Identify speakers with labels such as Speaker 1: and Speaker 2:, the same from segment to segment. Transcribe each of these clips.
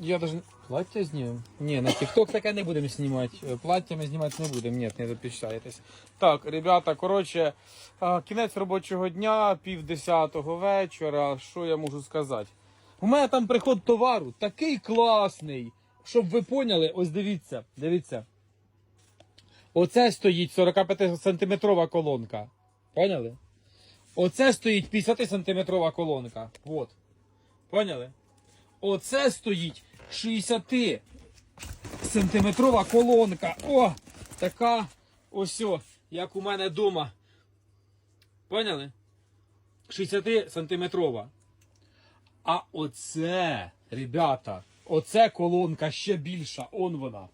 Speaker 1: Я даже... Плаття знімемо? Ні, на TikTok таке не будемо знімати. Е, Плаття ми знімати не будемо. Ні, не запіщаєтесь. Так, ребята, коротше, кінець робочого дня, пів десятого вечора. Що я можу сказати? У мене там приход товару такий класний. Щоб ви поняли, ось дивіться, дивіться. Оце стоїть 45 сантиметрова колонка. Поняли? Оце стоїть 50 сантиметрова колонка. Вот. Поняли? Оце стоїть 60 сантиметрова колонка. О! Така ось, як у мене вдома. Поняли? 60 сантиметрова. А оце, ребята, оце колонка ще більша. Он вона.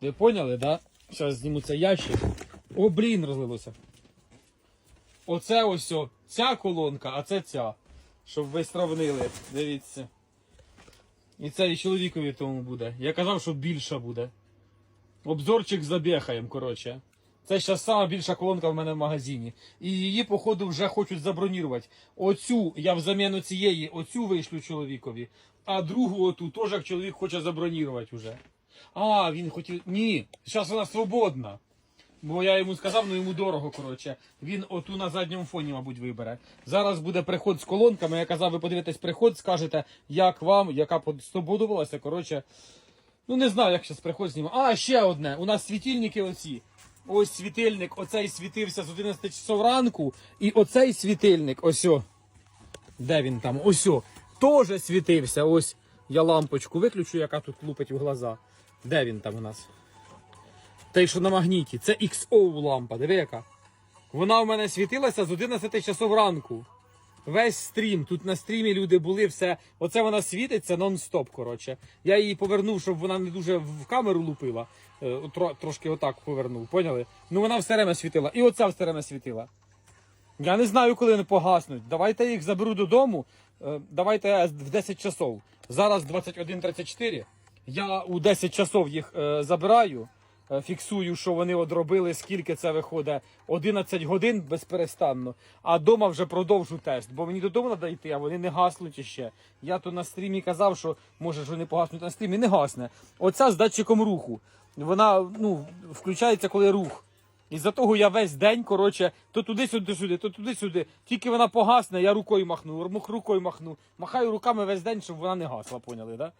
Speaker 1: Ви поняли, да? Зараз зніму цей ящик. О, блін, розлилося. Оце ось ця колонка, а це ця. Щоб ви сравнили. Дивіться. І це і чоловікові тому буде. Я казав, що більша буде. Обзорчик забіхаємо, коротше. Це зараз сама більша колонка в мене в магазині. І її, походу, вже хочуть забронірувати. Оцю я взаміну цієї, оцю вийшлю чоловікові, а другу оту теж як чоловік хоче забронірувати вже. А, він хотів. Ні, зараз вона свободна. Бо я йому сказав, ну йому дорого, коротше. Він оту на задньому фоні, мабуть, вибере. Зараз буде приход з колонками. Я казав, ви подивитесь приход, скажете, як вам, яка под- сподобалася. Коротше, ну не знаю, як зараз приход знімати. А, ще одне. У нас світильники оці. Ось світильник, оцей світився з 11 часов ранку. І оцей світильник, ось. о. Де він там? Ось. о, Теж світився. Ось я лампочку виключу, яка тут лупить в глаза. Де він там у нас? Той, що на магніті, це XO лампа, диви яка. Вона в мене світилася з 11 часов ранку. Весь стрім. Тут на стрімі люди були, все. Оце вона світиться нон-стоп. Коротше. Я її повернув, щоб вона не дуже в камеру лупила. Е, тро- трошки отак повернув, поняли? Ну вона все время світила. І оця все время світила. Я не знаю, коли вони погаснуть. Давайте їх заберу додому. Е, Давайте в 10 часов. Зараз 21.34. Я у 10 часов їх е, забираю. Е, Фіксую, що вони одробили, скільки це виходить. 11 годин безперестанно. А вдома вже продовжу тест. Бо мені додому треба йти, а вони не гаснуть іще. Я то на стрімі казав, що може що не погаснуть на стрімі. Не гасне. Оця з датчиком руху. Вона ну, включається, коли рух. І за того я весь день, коротше, то туди-сюди, сюди, то туди-сюди. Тільки вона погасне, я рукою махну, рукою махну. Махаю руками весь день, щоб вона не гасла, поняли, да?